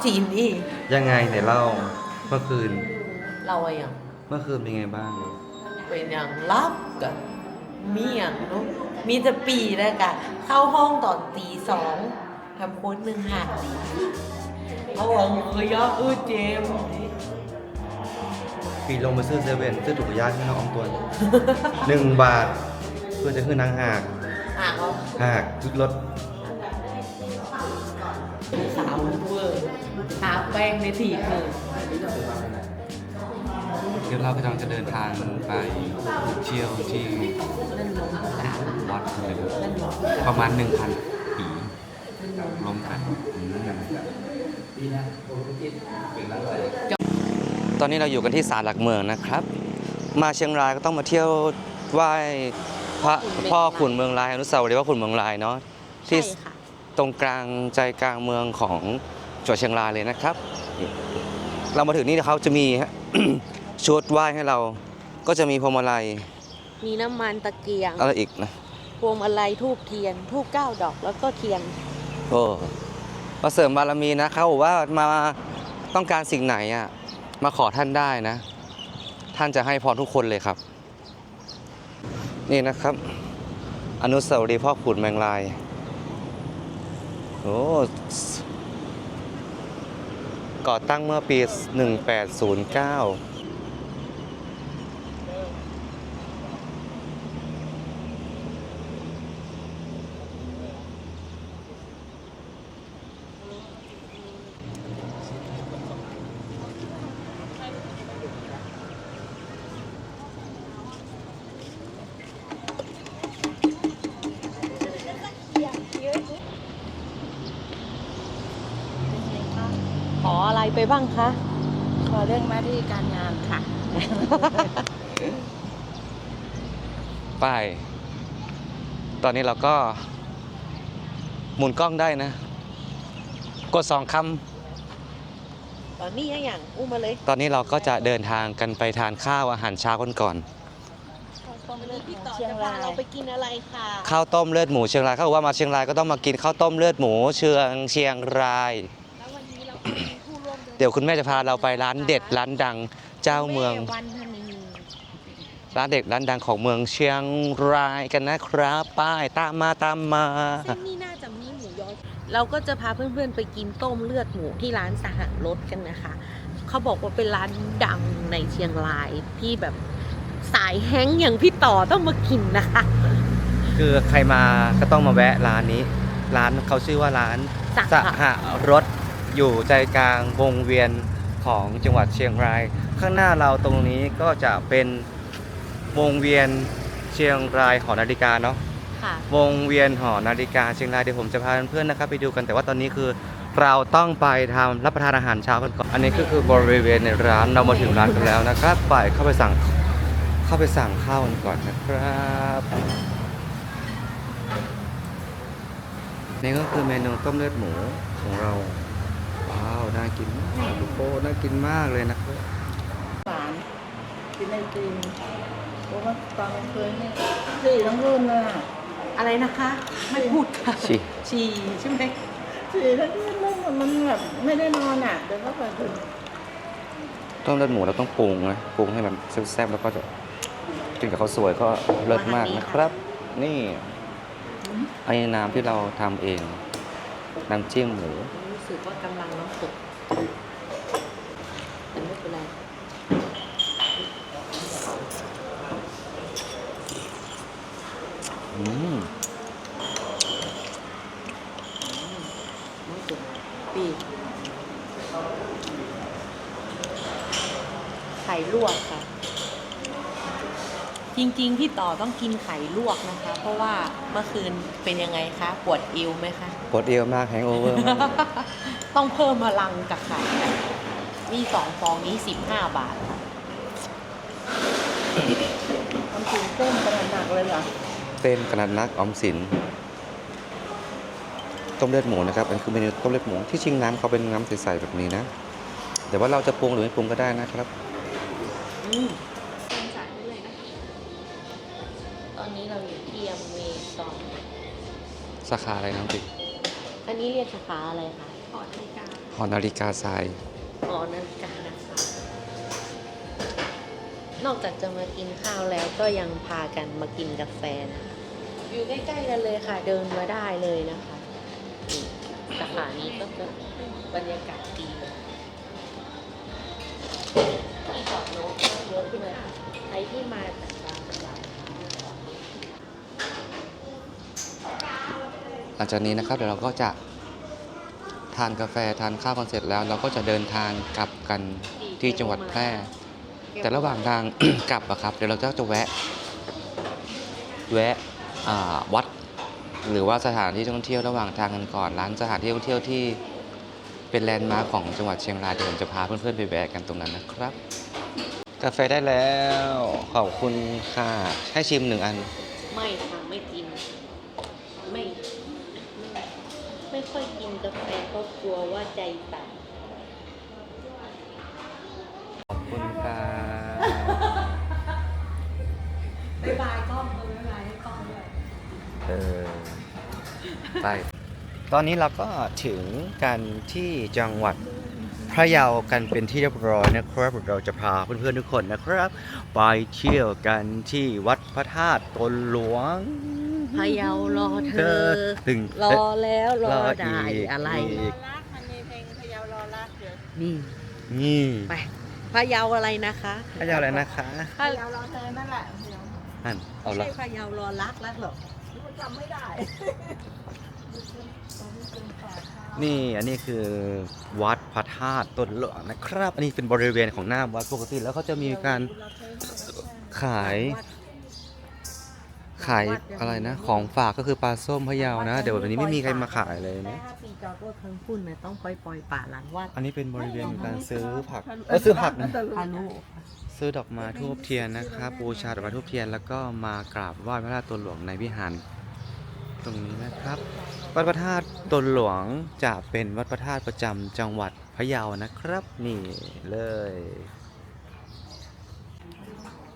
เอาจีนอีกยังไงเนี่ยเล่าเมื่อคืน เราอะอย่างเมื่อคืนเป็นไงบ้าง เป็นอย่างรับกับมีอย่างเนาะมีแต่ปีแล้วกันเข้าห้องตอนตีสองทำโค้ดหนึ่งหักดีเขาบอกเอ้ยอะเออเจมส์ปีลงมาซื้อเซเว่นซื้อถุงยางให้น้องออมตัวหนึ่งบาท เพื่อจะขึ้นนางหากอะเขาหากยึดรถสาวเว อร์ทาแป้งในถีบเลยเดี๋ยวเรากำลังจะเดินทางไปเที่ยวที่นั่นลงสาววัดเลยนั่นลงประมาณ1,000ปีล้มกันอืมตอนนี้เราอยู่กันที่ศาลหลักเมืองนะครับ มาเชียงรายก็ต้องมาเที่ยวไหว้พระพ่อขุนเมืองลายอนุสาวรีย์พ่อขุนเมืองลายเนาะที่ใช่ค่ะตรงกลางใจกลางเมืองของ จังหวัดเชียงรายเลยนะครับ เรามาถึงนี่เขาจะมี ชุดไหว้ให้เรา ก็จะมีพวงมาลัยมีน้ำมันตะเกียงอะไรอีกนะพวงมาลัยทูบเทียนทูบเก้าดอกแล้วก็เทียนโอ้มาเสริมบารมีนะเขาบอกว่ามาต้องการสิ่งไหนอะมาขอท่านได้นะ ท่านจะให้พรทุกคนเลยครับ นี่นะครับ อนุสาวรีย์พ่อขุนแมงลายโอ้ ก่อตั้งเมื่อปี 1809 ไรไปบ้างคะขอเรื่องหน้าที่การงานค่ะป้ายตอนนี้เราก็หมุนกล้องได้นะ กดสองคตอนนี้อย่างอุ้มมาเลยำ ตอนนี้เราก็จะเดินทางกันไปทานข้าวอาหารเช้ากันก่อนพี่ต่อเชียจะงพารายเราไปกินอะไรค่ะข้าวต้มเลือดหมูเชียงรายเขาบอกว่ามาเชียงรายก็ต้องมากินข้าวต้มเลือดหมูเชียงเชียงราย แล้ววันนี้เราก็มีผู้ร่วมเดิน เดี๋ยวคุณแม่จะพาเราไปร้านเด็ดร้านดังเจ้าเมืองแวันธนีร้านเด็ดร้านดังของเมืองเชียงรายกันนะครับป้ายตามมาตามมาเส้นนี้น่าจะมีหมูยอเราก็จะพาเพื่อนๆไปกินต้มเลือดหมูที่ร้านสหรสกันนะคะ เขาบอกว่าเป็นร้านดังในเชียงรายที่แบบสายแห้งอย่างพี่ต่อต้องมากินนะคะ คือใครมาก็ต้องมาแวะร้านนี้ ร้านเขาชื่อว่าร้านสสหหรส อยู่ใจกลางวงเวียนของจังหวัดเชียงราย ข้างหน้าเราตรงนี้ก็จะเป็นวงเวียนเชียงรายหอนาฬิกาเนาะค่ะ วงเวียนหอนาฬิกาเชียงรายเดี๋ยวผมจะพาเพื่อนๆนะครับไปดูกันแต่ว่าตอนนี้คือเราต้องไปทำรับประทานอาหารเช้ากันก่อน อันนี้ก็คือบริเวณในร้านเรามาถึงร้านกันแล้วนะครับ ไปเข้าไปสั่งเข้าไปสั่งข้าวกันก่อนนะครับนี่ก็คือเมนูต้มเลือดหมูของเราว้าว น่ากินมากลูกโป้น่ากินมากเลยนะครับหวานกินไอติมเพราะว่าตอนกลางคืนเนี่ยสี่ทั้งคืนเลยอะอะไรนะคะ ไม่พูดค่ะชิชีใช่ไหมสี่ทั้งคืนเลยอะมันแบบไม่ได้นอนอะเดี๋ยวก็ไปถึงต้มเลือดหมูเราต้องปรุงนะปรุงให้มันแซ่บๆแล้วก็จะกินกับข้าวสวยก็เลิศมากนะครับ นี่อันนี้น้ำที่เราทำเองน้ำจิ้มหมูรู้ สึกว่ากำลังน้ำตกแต่ไม่เป็นไรอืมน้ำตกปีกไข่ลวกค่ะ จริง ๆ พี่ต่อต้องกินไข่ลวกนะคะ เพราะว่าเมื่อคืนเป็นยังไงคะปวดเอวไหมคะ ปวดเอวมากแฮงโอเวอร์มาก ต้องเพิ่มพลังกับไข่มีสองฟองนี้สิบห้าบาทค่ะมันถึงเต้นกระหนักเลยเหรอเต้นกระนัดนักออมสิน ต้มเลือดหมูนะครับ อันนคือเมนูต้มเลือดหมูที่จริงน้ำเขาเป็นน้ำใสๆแบบนี้นะ แต่ว่าเราจะปรุงหรือไม่ปรุงก็ได้นะครับ อืม สาขาอะไรน้ำติอันนี้เรียกสาขาอะไรคะหอนาฬิกาทรายหอนาฬิกานะคะ นอกจากจะมากินข้าวแล้วก็ยังพากันมากินกาแฟนะอยู่ใกล้ๆกันเลยค่ะ เดินมาได้เลยนะคะนี่สาขานี้ก็จะบรรยากาศดีที่จอดรถก็เยอะเลยใครที่มาจากต่างจังหวัด ห ลังจากนี้นะครับเดี๋ยวเราก็จะทานกาแฟทานข้าวกันเสร็จแล้ว เราก็จะเดินทางกลับกันที่จังหวัดแพร่ แต่ระหว่างทาง กลับอะครับ เดี๋ยวเราจะจะแวะ แวะวัด หรือว่าสถานที่ท่องเที่ยวระหว่างทางกันก่อนร้านสถานที่ท่องเที่ยวที่เป็นแลนด์มาร์คของจังหวัดเชียงรายเดี๋ยวผมจะพาเพื่อนๆไปแวะกันตรงนั้นนะครับ กาแฟได้แล้วขอบคุณค่ะให้ชิมหนึ่งอันไม่ค่ะไม่กิน ไม่ไม่ไม่ค่อยกินกาแฟเพราะ กลัวว่าใจต่ำขอบคุณค่ะบ๊ายบายกล้องเลยบ๊ายบายให้กล้องด้วยเออไปตอนนี้เราก็ถึงกันที่จังหวัดพะเยากันเป็นที่เรียบร้อยนะครับ เราจะพาเพื่อนๆทุกคนนะครับ ไปเที่ยวกันที่วัดพระธาตุตนหลวง พะเยารอเธอถึง รอแล้วรอได้กอะไรอีกรักมันมีเพลงพะเยารอรักเดี๋ยวนี่นี่ไปพะเยาอะไรนะคะพะเยาอะไรนะคะพะพะเยารอเธอนั่นแหละเดี๋ยวนั่นเอาไม่ละใช่พะเยารอรักแล้วหรอมันจำไม่ได้นี่อันนี้คือวัดพระธาตุตนหลวงนะครับ อันนี้เป็นบริเวณของหน้าวัดปกติแล้วเขาจะมีการขาย ขายอะไรนะ ของฝากก็คือปลาส้มพะเยานะ เดี๋ยววันนี้ไม่มีใครมาขายเลยแต่นะ ถ้าปีจอดรถทั้งพุ่นนะต้องปล่อยปล่อยป่าหลังวัดอันนี้เป็นบริเวณของการซื้อผักเออซื้อผักนะ พานุซื้อดอกไม้ทูบเทียนนะครับบูชาดอกไม้ทูบเทียนแล้วก็มากราบไหว้พระธาตุตนหลวงในวิหารตรงนี้นะครับ วัดพระธาตุตนหลวงจะเป็นวัดพระธาตุประจำจังหวัดพะเยานะครับนี่เลย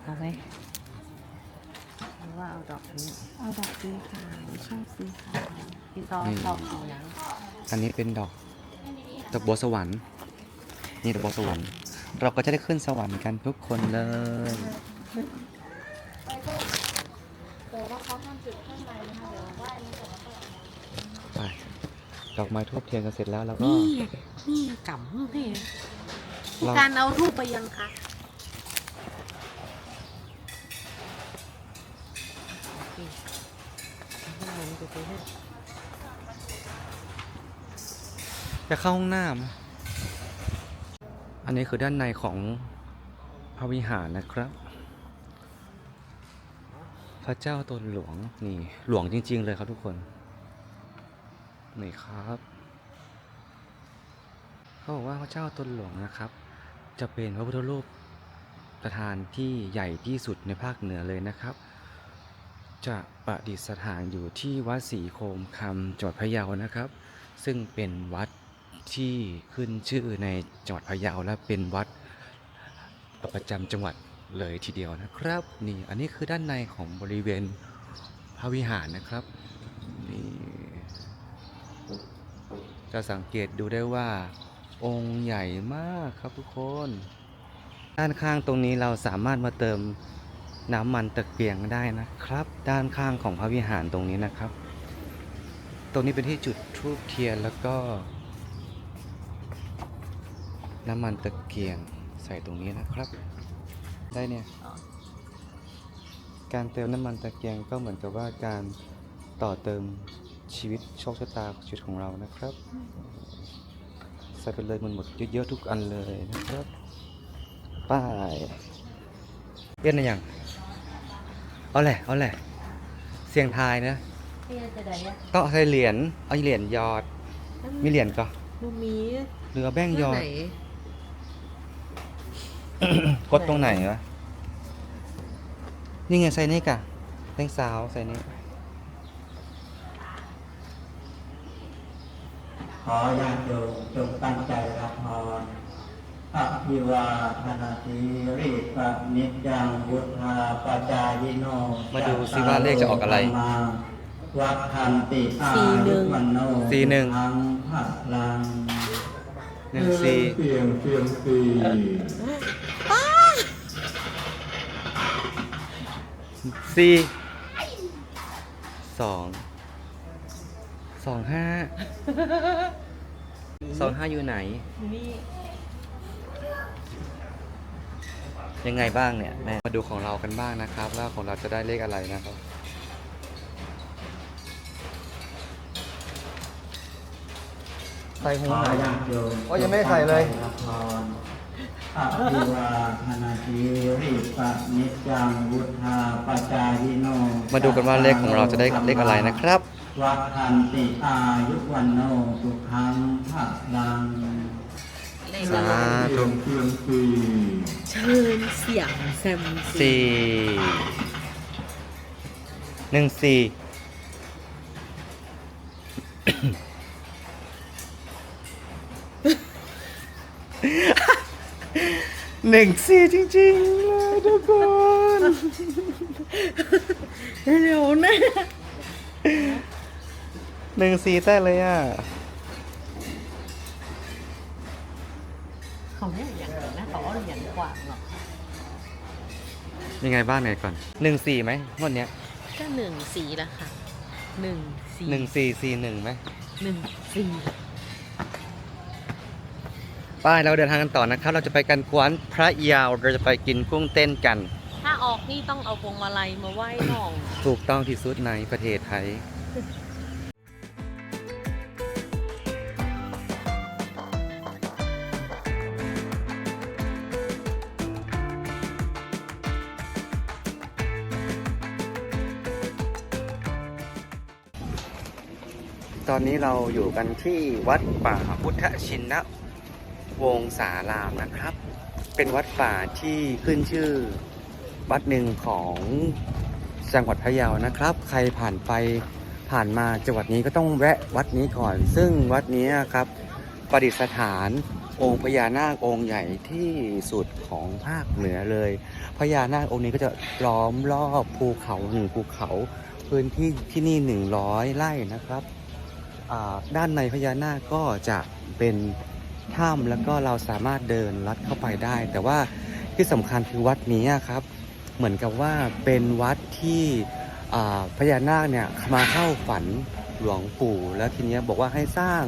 เอาไหมหรือ ว่าเอาดอกนี้เอาดอกสีขาวชอบสีขาวพี่ซอชอบสียังอันนี้เป็นดอกดอกบัวสวรรค์ นี่ดอกบัวสวรรค์ เราก็จะได้ขึ้นสวรรค์กันทุกคนเลยไปดอกไม้ทูบเทียนกันเสร็จแล้วแล้วก็นี่นี่กำนี่ผู้เราการเอาทูบไปยังคะนี่เอาให้ มันไปเลยจะเข้าห้องน้ำอันนี้คือด้านในของพระวิหารนะครับ พระเจ้าตนหลวงนี่หลวงจริง ๆ เลยครับทุกคน นี่ครับเขาบอกว่าพระเจ้าตนหลวงนะครับ จะเป็นพระพุทธรูปประธานที่ใหญ่ที่สุดในภาคเหนือเลยนะครับ จะประดิษฐานอยู่ที่วัดศรีโคมคำจังหวัดพะเยานะครับ ซึ่งเป็นวัดที่ขึ้นชื่อในจังหวัดพะเยาและเป็นวัดประจำจังหวัดเลยทีเดียวนะครับ นี่อันนี้คือด้านในของบริเวณพระวิหารนะครับนี่จะสังเกตดูได้ว่าองค์ใหญ่มากครับทุกคน ด้านข้างตรงนี้เราสามารถมาเติม น้ำมันตะเกียงได้นะครับ ด้านข้างของพระวิหารตรงนี้นะครับ ตรงนี้เป็นที่จุดทูบเทียนแล้วก็ น้ำมันตะเกียงใส่ตรงนี้นะครับ ได้เนี่ยการเติมน้ำมันตะเกียงก็เหมือนกับว่าการต่อเติมชีวิตโชคชะตาชีวิตของเรานะครับ ใส่ไปเลยมันหมดเยอะๆทุกอันเลยนะครับ ป้ายเปลี่ยนอะไรอย่าง เอาแหละ เอาแหละ เสียงทายนะพี่จะได้อะก็ใส่เหรียญ เอาเหรียญหยอด มีเหรียญก็ลูมีเรือแบ้งหยอด ไหนกดตรงไหนวะ นี่ไงใส่นี่กะแตงสาวใส่นี่ ขอญาติโยมจงตั้งใจรับพร อภิวาทนาสีริปะนิจจังวุธาปจายโนมาดูซิว่าเลขจะออกอะไรมาวัดคันติอาสี่หนึ่งยุวันโนสี่หนึ่งอังพลังหนึ่งสี่เสียงเสียงสีสี่สองสองห้าสองห้าอยู่ไหนนี่ ยังไงบ้างเนี่ยแม่มาดูของเรากันบ้างนะครับ ว่าของเราจะได้เลขอะไรนะครับ ใส่หูขอหายญาติโยมโอ้ยังไม่ได้ใส่เลยละครอภิวาธนาทีริปะนิจจังวุธาปจายิโนมาดูกันว่าเลขของเราจะได้เลขอะไรนะครับ วัฒนติอายุวันโนสุขังพลัง เลขสาอะไรธุเสียงสีเชิญเสียงแซมซีสี่หนึ่งสี่ หนึ่งสี่จริงๆเลยทุกคน เร็วนะหนึ่งสี่ได้เลยอะ เขาไม่อย่างนั้นนะเขาเอาเหรียญกว่างหรอก ยังไงบ้างไหนก่อนหนึ่งสี่ไหมงวดเนี้ยก็หนึ่งสีละค่ะหนึ่งสีหนึ่งสี่สี่หนึ่งไหมหนึ่งสีไป้ายเราเดินทางกันต่อนะครับ เราจะไปกันกวนพระยาวเราจะไปกินกุ้งเต้นกัน ถ้าออกนี่ต้องเอาพวงมาลัยมาไหว้หน่อง ถูกต้องที่สุดในประเทศไทย ตอนนี้เราอยู่กันที่วัดป่าพุทธชินวงศารามนะครับ เป็นวัดป่าที่ขึ้นชื่อ วัดหนึ่งของจังหวัดพะเยานะครับ ใครผ่านไปผ่านมาจังหวัดนี้ก็ต้องแวะวัดนี้ก่อน ซึ่งวัดนี้ครับประดิษฐานองค์พญานาคองค์ใหญ่ที่สุดของภาคเหนือเลยพญานาคองค์นี้ก็จะล้อมรอบภูเขาหนึ่งภูเขา พื้นที่ที่นี่100ไร่นะครับ ด้านในพญานาคก็จะเป็นถ้ำแล้วก็เราสามารถเดินลัดเข้าไปได้ แต่ว่าที่สำคัญคือวัดนี้ครับ เหมือนกับว่าเป็นวัดที่พญานาคเนี่ยมาเข้าฝันหลวงปู่ แล้วทีนี้บอกว่าให้สร้าง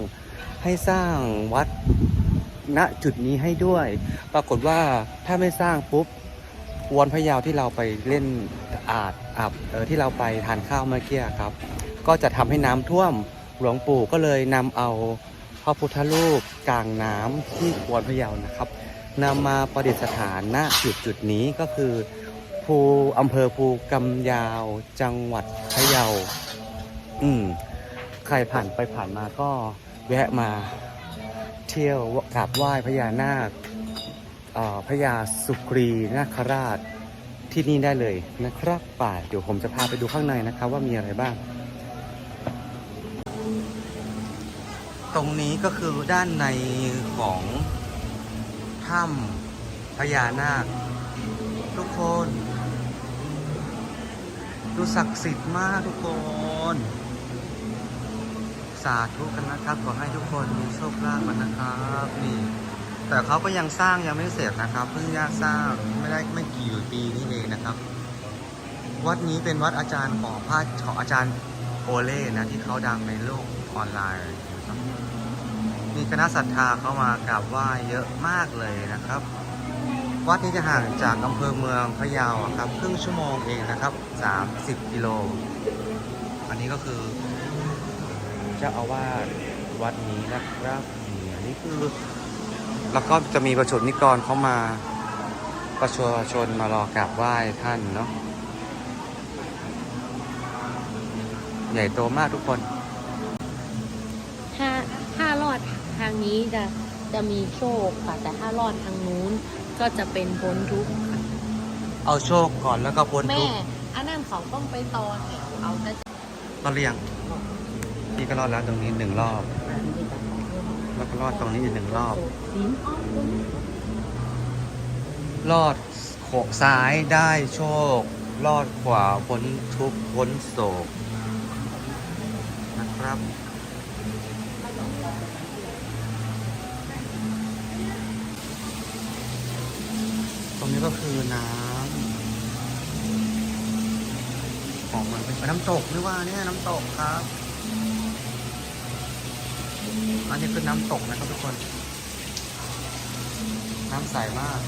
ให้สร้างวัดณจุดนี้ให้ด้วย ปรากฏว่าถ้าไม่สร้างปุ๊บวนพยาวที่เราไปเล่นอาดอาบที่เราไปทานข้าวเมื่อกี้ครับ ก็จะทำให้น้ำท่วม หลวงปู่ก็เลยนำเอาพระพุทธรูปกลางน้ำที่กวนพะเยานะครับนำมาประดิษฐานณจุดจุดนี้ก็คือภูอำเภอภูกำยาวจังหวัดพะเยา อืม ใครผ่านไปผ่านมาก็แวะมาเที่ยวกราบไหว้พญานาคพญาสุกรีนาคราชที่นี่ได้เลยนะครับ ป่าเดี๋ยวผมจะพาไปดูข้างในนะครับ ว่ามีอะไรบ้าง ตรงนี้ก็คือด้านในของถ้ำพญานาค ทุกคน ดูศักดิ์สิทธิ์มากทุกคน สาธุกันนะครับ ขอให้ทุกคนมีโชคลาภกันนะครับนี่แต่เขาก็ยังสร้างยังไม่เสร็จนะครับ เพิ่งยากสร้างไม่ได้ไม่กี่ปีนี้เองนะครับ วัดนี้เป็นวัดอาจารย์ของพระองอาจารย์โอเล่นะที่เขาดังในโลกออนไลน์ มีคณะศรัทธาเข้ามากราบไหว้เยอะมากเลยนะครับ วัดนี้จะห่างจากอำเภอเมืองพะเยาครับครึ่งชั่วโมงเองนะครับ 30 กิโล อันนี้ก็คือเจ้าอาวาสวัดนี้นะครับนี่อันนี้คือแล้วก็จะมีประชาชนนิกรเข้ามาประชาชนมารอกราบไหว้ท่านเนาะใหญ่โตมากทุกคน ถ้าถ้ารอด ทางนี้จะจะมีโชคค่ะ แต่ถ้ารอดทางนู้นก็จะเป็นพ้นทุกข์ค่ะเอาโชคก่อนแล้วก็พ้นแม่ทุกข์อันนั้นเขาต้องไปตอนเอาแต่รอดหรือยังพี่ก็รอดแล้วตรงนี้หนึ่งรอบ แล้วก็รอดตรงนี้อีกหนึ่งรอบ สินอ้อมคุณรอดโขกซ้ายได้โชค รอดขวาพ้นทุกข์พ้นโศกนะครับ รงนี้ก็คือน้ำของมันเป็นน้ำตกหรือว่าเนี่ยน้ำตกครับ อันนี้คือน้ำตกนะครับทุกคน น้ำใสมาก